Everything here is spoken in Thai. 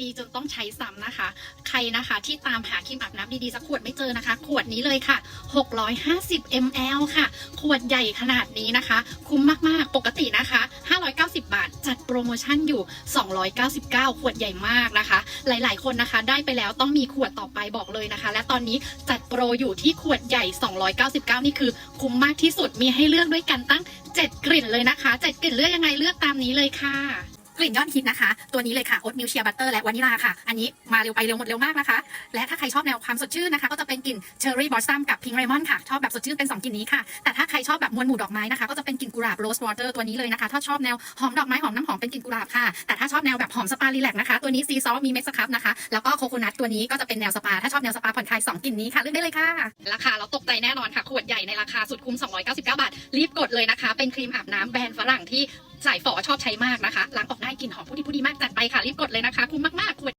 ดีจนต้องใช้ซ้ำนะคะ ใครนะคะที่ตามหาครีมอาบน้ำดีๆสักขวดไม่เจอนะคะ ขวดนี้เลยค่ะ 650 ml ค่ะ ขวดใหญ่ขนาดนี้นะคะ คุ้มมากๆ ปกตินะคะ 590 บาท จัดโปรโมชั่นอยู่ 299 ขวดใหญ่มากนะคะ หลายๆ คนนะคะ ได้ไปแล้วต้องมีขวดต่อไปบอกเลยนะคะ และตอนนี้จัดโปรอยู่ที่ขวดใหญ่ 299 นี่คือ คุ้มมากที่สุดมีให้เลือกด้วยกันตั้ง 7 กลิ่นเลยนะคะ 7 กลิ่นเลือกยังไงเลือกตามนี้เลยค่ะ กลิ่นยอดฮิตนะคะ ตัวนี้เลยค่ะโอ๊ตมิลเชียบัตเตอร์และวานิลาค่ะ อันนี้มาเร็วไปเร็วหมดเร็วมากนะคะ และถ้าใครชอบแนวความสดชื่นนะคะ ก็จะเป็นกลิ่นเชอร์รี่บอสซัมกับพิง k ์เรมอนค่ะ ชอบแบบสดชื่นเป็น2กลิ่นนี้ค่ะ แต่ถ้าใครชอบแบบมวลหมู่ดอกไม้นะคะ ก็จะเป็นกลิ่นกุหลาบโรสวอเตอร์ตัวนี้เลยนะคะ ถ้าชอบแนวหอมดอกไม้หอมน้ำหอมเป็นกลิ่นกุหลาบค่ะ แต่ถ้าชอบแนวแบบหอมสปารีแลกนะคะ ตัวนี้ซีซอมีเม็ดสครับนะคะ แล้วก็โคโคนัทตัวนี้ก็จะเป็นแนวสปา ถ้าชอบแนวสปาผ่อนคลาย2กลิ่นนี้ค่ะเลือกได้เลยค่ะ ราคาเราตกใจแน่นอนค่ะขวดใหญ่ในราคาสุดคุ้ม 299 บาท รีบกดเลยนะคะ เป็นครีมอาบน้ำแบรนด์ฝรั่งที่สายฝอชอบใช้มากนะคะ ค่ะรีบกดเลยนะคะ คุ้มมากๆขวด